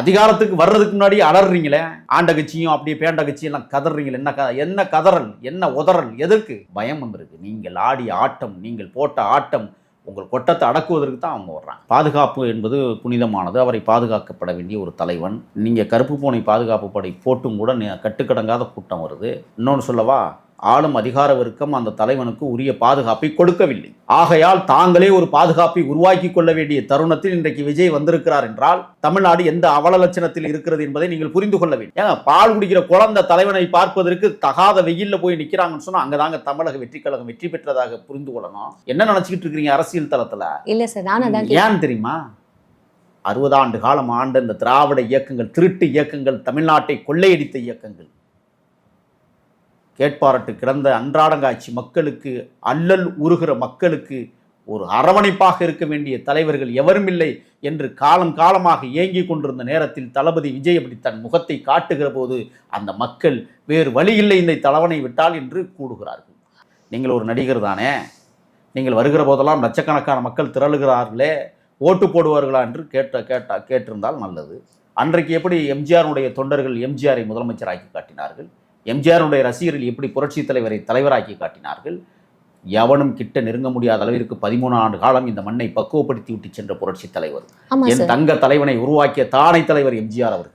அதிகாரத்துக்கு வர்றதுக்கு முன்னாடி அலறீங்களே? ஆண்ட கட்சியும் அப்படியே பேண்ட கட்சியும் எல்லாம் கதறீங்களே? என்ன க என்ன கதறல்? என்ன உதறல்? எதற்கு பயம் வந்திருக்கு. நீங்கள் ஆடிய ஆட்டம் நீங்கள் போட்ட ஆட்டம் உங்கள் கொட்டத்தை அடக்குவதற்கு தான் அவங்க வர்றாங்க. பாதுகாப்பு என்பது புனிதமானது. அவரை பாதுகாக்கப்பட வேண்டிய ஒரு தலைவன். நீங்கள் கருப்பு பூனை பாதுகாப்பு படை போட்டும் கூட கட்டுக்கடங்காத கூட்டம் வருது. இன்னொன்று சொல்லவா? ஆளும் அதிகார வர்க்கம் அந்த தலைவனுக்கு உரிய பாதுகாப்பை கொடுக்கவில்லை. ஆகையால் தாங்களே ஒரு பாதுகாப்பை உருவாக்கி கொள்ள வேண்டிய தருணத்தில் இன்றைக்கு விஜய் வந்திருக்கிறார் என்றால் தமிழ்நாடு எந்த அவல லட்சணத்தில் இருக்கிறது என்பதை நீங்கள் புரிந்து கொள்ள வேண்டும். ஏங்க பால் குடிக்கிற குழந்தை தலைவனை பார்ப்பதற்கு தகாத வெயில்ல போய் நிக்கிறாங்கன்னு சொன்னா அங்கதாங்க தமிழக வெற்றி கழகம் வெற்றி பெற்றதாக புரிந்து கொள்ளணும். என்ன நினைச்சுக்கிட்டு இருக்கிறீங்க அரசியல் தளத்துல? இல்ல சார். ஏன் தெரியுமா? அறுபது ஆண்டு காலம் ஆண்ட இந்த திராவிட இயக்கங்கள் திருட்டு இயக்கங்கள் தமிழ்நாட்டை கொள்ளையடித்த இயக்கங்கள். கேட்பாரட்டு கிடந்த அன்றாடங்காட்சி மக்களுக்கு அல்லல் உருகிற மக்களுக்கு ஒரு அரவணைப்பாக இருக்க வேண்டிய தலைவர்கள் எவரும் இல்லை என்று காலம் காலமாக ஏங்கிக் கொண்டிருந்த நேரத்தில் தளபதி விஜய் அப்படி தன் முகத்தை காட்டுகிற போது அந்த மக்கள் வேறு வழி இல்லை இந்த தலைவனை விட்டால் என்று கூடுகிறார்கள் நீங்கள் ஒரு நடிகர் தானே? நீங்கள் வருகிற போதெல்லாம் லட்சக்கணக்கான மக்கள் திரளுகிறார்களே ஓட்டு போடுவார்களா என்று கேட்ட கேட்டா கேட்டிருந்தால் நல்லது. அன்றைக்கு எப்படி எம்ஜிஆருடைய தொண்டர்கள் எம்ஜிஆரை முதலமைச்சராக்கி காட்டினார்கள்? எம்ஜிஆருடைய ரசிகர்கள் எப்படி புரட்சித் தலைவரை தலைவராக்கி காட்டினார்கள்? எவனும் கிட்ட நெருங்க முடியாத அளவிற்கு பதிமூணு ஆண்டு காலம் இந்த மண்ணை பக்குவப்படுத்தி விட்டு சென்ற புரட்சித் தலைவர். என் தங்க தலைவனை உருவாக்கிய தானை தலைவர் எம்ஜிஆர் அவர்கள்.